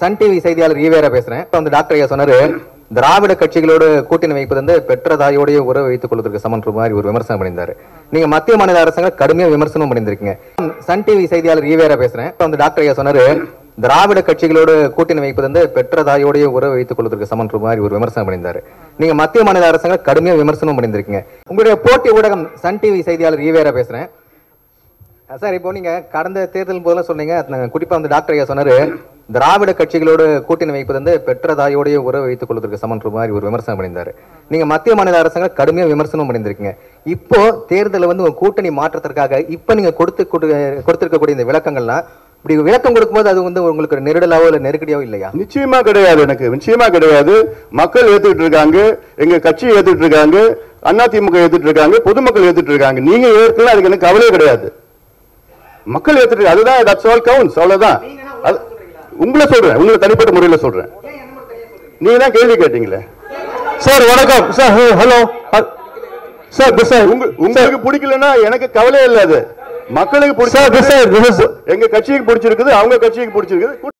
Sun TV செய்தியாளர் ஈவேரா பேசுறேன். இப்ப வந்து டாக்டர் ஐயா சொன்னாரு திராவிட கட்சிகளோடு கூட்டணி வைப்பது வந்து பெற்ற தாயோடைய உறவு வைத்துக் கொள்வதற்கு சமன்ற மாதிரி ஒரு விமர்சனம் பண்ணியிருந்தாரு. நீங்க மத்திய மாநில அரசாங்கம் கடுமையா விமர்சனம் பண்ணியிருந்திருக்கீங்க. சன் டிவி செய்தியாளர் ஈவேரா பேசுறேன். இப்ப வந்து டாக்டர் ஐயா சொன்னாரு திராவிட கட்சிகளோடு கூட்டணி வைப்பது வந்து பெற்ற தாயோடைய உறவு வைத்துக் கொள்வதற்கு சமன்ற மாதிரி ஒரு விமர்சனம் பண்ணியிருந்தாரு. நீங்க மத்திய மாநில அரசாங்கம் கடுமையா விமர்சனம் பண்ணியிருந்திருக்கீங்க. உங்களுடைய போட்டி ஊடகம் சன் டிவி செய்தியாளர் ஈவேரா பேசுறேன். சார் இப்போ நீங்க கடந்த தேர்தல் போதெல்லாம் சொன்னீங்க குறிப்பா வந்து டாக்டர் ஐயா சொன்னாரு திராவிட கட்சிகளோடு கூட்டணி வைப்பது வந்து பெற்ற தாயோடைய உறவு வைத்துக் கொள்வதற்கு சமன்ற மாதிரி ஒரு விமர்சனம் பண்ணியிருந்தாரு. நீங்க மத்திய மாநில அரசாங்கம் கடுமையா விமர்சனம் பண்ணியிருந்திருக்கீங்க. இப்போ தேர்தலில் வந்து உங்க கூட்டணி மாற்றத்திற்காக இப்ப நீங்க கொடுத்து கொடு- கொடுத்திருக்கக்கூடிய இந்த விளக்கங்கள்லாம் இப்படி விளக்கம் கொடுக்கும்போது அது வந்து உங்களுக்கு நெருடலாவோ இல்ல நெருக்கடியாவோ இல்லையா? நிச்சயமா கிடையாது எனக்கு. நிச்சயமா கிடையாது. மக்கள் ஏத்துக்கிட்டு இருக்காங்க. எங்க கட்சி ஏத்துக்கிட்டு இருக்காங்க. அதிமுக ஏத்துட்டு இருக்காங்க. பொதுமக்கள் ஏத்துட்டு இருக்காங்க. நீங்க ஏற்கனவே அதுக்கு எனக்கு கவலையே கிடையாது. மக்கள் ஏத்துட்டு இருக்காங்க. அதுதான் தட்ஸ் ஆல் கவுன்ஸ் அவ்வளவுதான். உங்களை சொல்றேன். உங்களை தனிப்பட்ட முறையில சொல்றேன். நீங்க தான் கேள்வி கேட்டீங்களே. சார் வணக்கம். சார் ஹலோ சார் சார் உங்க- உங்களுக்கு பிடிக்கலன்னா எனக்கு கவலை இல்ல அது. மக்களுக்கு பிடிச்ச எங்க கட்சிக்கு பிடிச்சிருக்குது அவங்க கட்சிக்கு பிடிச்சிருக்குது.